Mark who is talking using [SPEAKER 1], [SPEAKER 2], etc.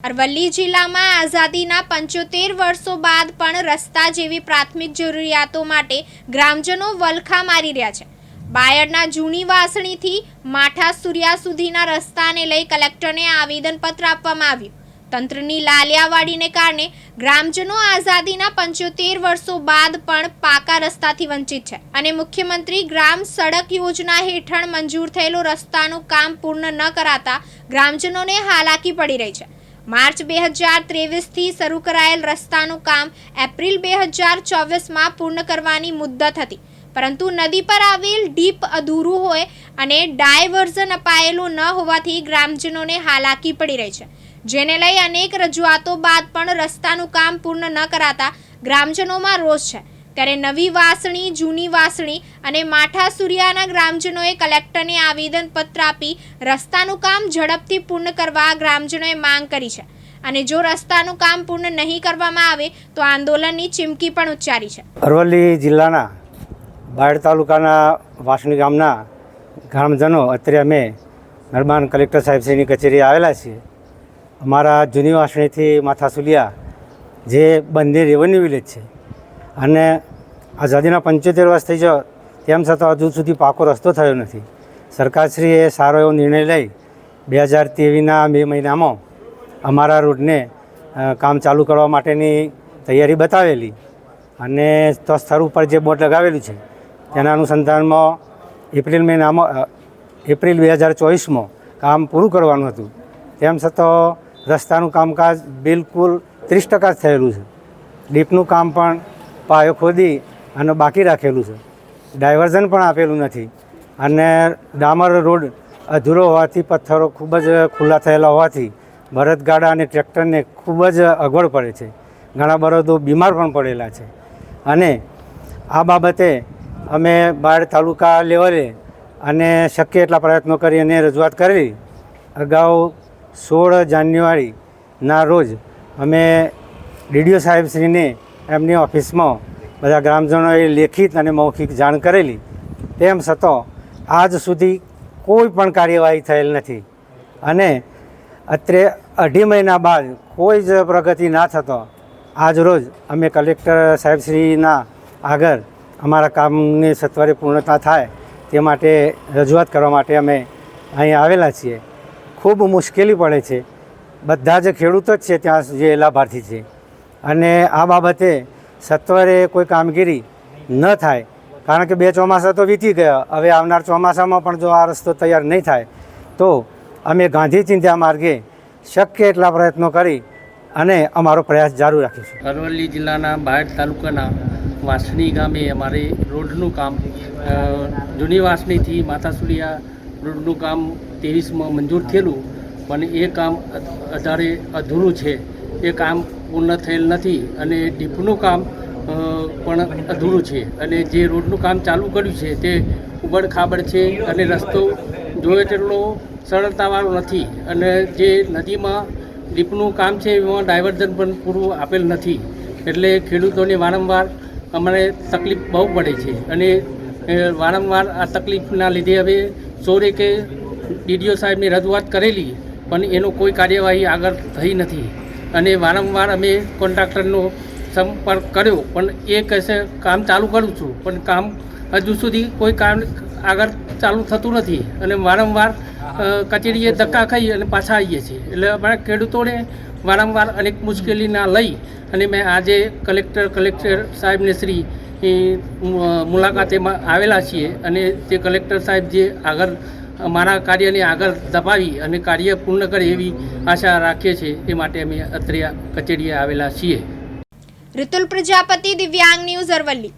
[SPEAKER 1] અરવલ્લી જિલ્લામાં આઝાદીના પંચોતેર વર્ષો બાદ પણ રસ્તા જેવી પ્રાથમિક જરૂરિયાતો માટે ગ્રામજનો વલખા મારી રહ્યા છે. બાયડના જૂની વાસણીથી માઠા સૂર્યા સુધીના રસ્તાને લઈ કલેક્ટરને આવેદનપત્ર આપવામાં આવ્યું. તંત્રની લાલિયાવાડીને કારણે ગ્રામજનો આઝાદીના પંચોતેર વર્ષો બાદ પણ પાકા રસ્તાથી વંચિત છે અને મુખ્યમંત્રી ગ્રામ સડક યોજના હેઠળ મંજૂર થયેલો રસ્તાનું કામ પૂર્ણ ન કરાતા ગ્રામજનોને હાલાકી પડી રહી છે. માર્ચ બે હજાર ત્રેવીસથી શરૂ કરાયેલ રસ્તાનું કામ એપ્રિલ બે હજાર ચોવીસમાં પૂર્ણ કરવાની મુદ્દત હતી. પરંતુ નદી પર આવેલ ડીપ અધૂરું હોય અને ડાયવર્ઝન અપાયેલું ન હોવાથી ગ્રામજનોને હાલાકી પડી રહી છે. જેને લઈ અનેક રજૂઆતો બાદ પણ રસ્તાનું કામ પૂર્ણ ન કરાતા ગ્રામજનોમાં રોષ છે. ત્યારે નવી વાસણી, જૂની વાસણી અને માઠા સુરિયાના ગ્રામજનોએ કલેક્ટરને આવેદનપત્ર આપી રસ્તાનું કામ ઝડપથી પૂર્ણ કરવા ગ્રામજનોએ માંગ કરી છે. અને જો રસ્તાનું કામ પૂર્ણ નહીં કરવામાં આવે, તો આંદોલનની ચીમકી પણ ઉચ્ચારી છે.
[SPEAKER 2] અરવલ્લી જિલ્લાના બાયડ તાલુકાના વાસણી ગામના ગ્રામજનો, અત્યારે અમે મહેરબાન કલેક્ટર સાહેબશ્રીની કચેરીએ આવેલા છીએ. અમારા જૂની વાસણીથી માથાસુલિયા જે બંને રેવન્યુ વિલેજ છે અને આઝાદીના પંચોતેર વર્ષ થઈ ગયો તેમ છતાં હજુ સુધી પાકો રસ્તો થયો નથી. સરકારશ્રીએ સારો એવો નિર્ણય લઈ બે હજાર તેવીસના મે મહિનામાં અમારા રોડને કામ ચાલુ કરવા માટેની તૈયારી બતાવેલી અને તો સ્થળ ઉપર જે બોર્ડ લગાવેલું છે, તેના અનુસંધાનમાં એપ્રિલ મહિનામાં એપ્રિલ બે હજાર ચોવીસમાં કામ પૂરું કરવાનું હતું. તેમ છતાં રસ્તાનું કામકાજ બિલકુલ ત્રીસ ટકા જ થયેલું છે. ડીપનું કામ પણ પાયો ખોદી અને બાકી રાખેલું છે. ડાયવર્ઝન પણ આપેલું નથી. અને ડામર રોડ અધૂરો હોવાથી પથ્થરો ખૂબ જ ખુલ્લા થયેલા હોવાથી બળદગાડા અને ટ્રેક્ટરને ખૂબ જ અગવડ પડે છે. ઘણા બળદો બીમાર પણ પડેલા છે. અને આ બાબતે અમે બાળ તાલુકા લેવલે અને શક્ય એટલા પ્રયત્નો કરી અને રજૂઆત કરેલી અગાઉ સોળ જાન્યુઆરીના રોજ અમે ડીડીઓ સાહેબશ્રીને એમની ઓફિસમાં બધા ગ્રામજનોએ લેખિત અને મૌખિક જાણ કરેલી. તેમ છતાં, આજ સુધી કોઈ પણ કાર્યવાહી થયેલ નથી. અને અત્રે અઢી મહિના બાદ કોઈ જ પ્રગતિ ના થતો આજ રોજ અમે કલેક્ટર સાહેબશ્રીના આગળ અમારા કામની સત્વરે પૂર્ણતા થાય તે માટે રજૂઆત કરવા માટે અમે અહીં આવેલા છીએ. ખૂબ મુશ્કેલી પડે છે. બધા જ ખેડૂતો જ છે ત્યાં જે લાભાર્થી છે. અને આ બાબતે સત્વરે કોઈ કામગીરી ન થાય. કારણ કે બે ચોમાસા તો વીતી ગયા. હવે આવનાર ચોમાસામાં પણ જો આ રસ્તો તૈયાર નહીં થાય, તો અમે ગાંધી ચિંતા માર્ગે શક્ય એટલા પ્રયત્નો કરી અને અમારો પ્રયાસ જારી રાખીશું.
[SPEAKER 3] અરવલ્લી જિલ્લાના બાયડ તાલુકાના વાસણી ગામે અમારે રોડનું કામ જૂની વાસણીથી માતાસુલિયા રોડનું કામ ત્રેવીસમાં મંજૂર થયેલું, પણ એ કામ અત્યારે અધૂરું છે. એ કામ પૂર્ણ થયેલ નથી અને ડીપનું કામ પણ અધૂરું છે. અને જે રોડનું કામ ચાલુ કર્યું છે તે ઉબડ ખાબડ છે અને રસ્તો જોઈએ તેટલો સરળતાવાળો નથી. અને જે નદીમાં ડીપનું કામ છે એમાં ડાયવર્ઝન પણ પૂરું આપેલ નથી. એટલે ખેડૂતોને વારંવાર અમને તકલીફ બહુ પડે છે. અને વારંવાર આ તકલીફના લીધે હવે સોરે કે ડીડીઓ સાહેબની રજૂઆત કરેલી, પણ એનો કોઈ કાર્યવાહી આગળ થઈ નથી. અને વારંવાર અમે કોન્ટ્રાક્ટરનો સંપર્ક કર્યો, પણ એ કહેશે, કામ ચાલુ કરું છું, પણ કામ હજુ સુધી કોઈ કામ આગળ ચાલુ થતું નથી. અને વારંવાર કચેરીએ ધક્કા ખાઈ અને પાછા આવીએ છીએ. એટલે અમારા ખેડૂતોને વારંવાર અનેક મુશ્કેલીના લઈ અને મેં આજે કલેક્ટર કલેક્ટર સાહેબને શ્રી મુલાકાતેમાં આવેલા છીએ અને તે કલેક્ટર સાહેબ જે આગળ મારા કાર્યને આગળ દબાવી અને કાર્ય પૂર્ણ કરે એવી આશા રાખીએ છીએ. એ માટે અમે અત્રે કચેરીએ આવેલા છીએ.
[SPEAKER 1] ઋતુલ પ્રજાપતિ, દિવ્યાંગ ન્યૂઝ અરવલ્લી.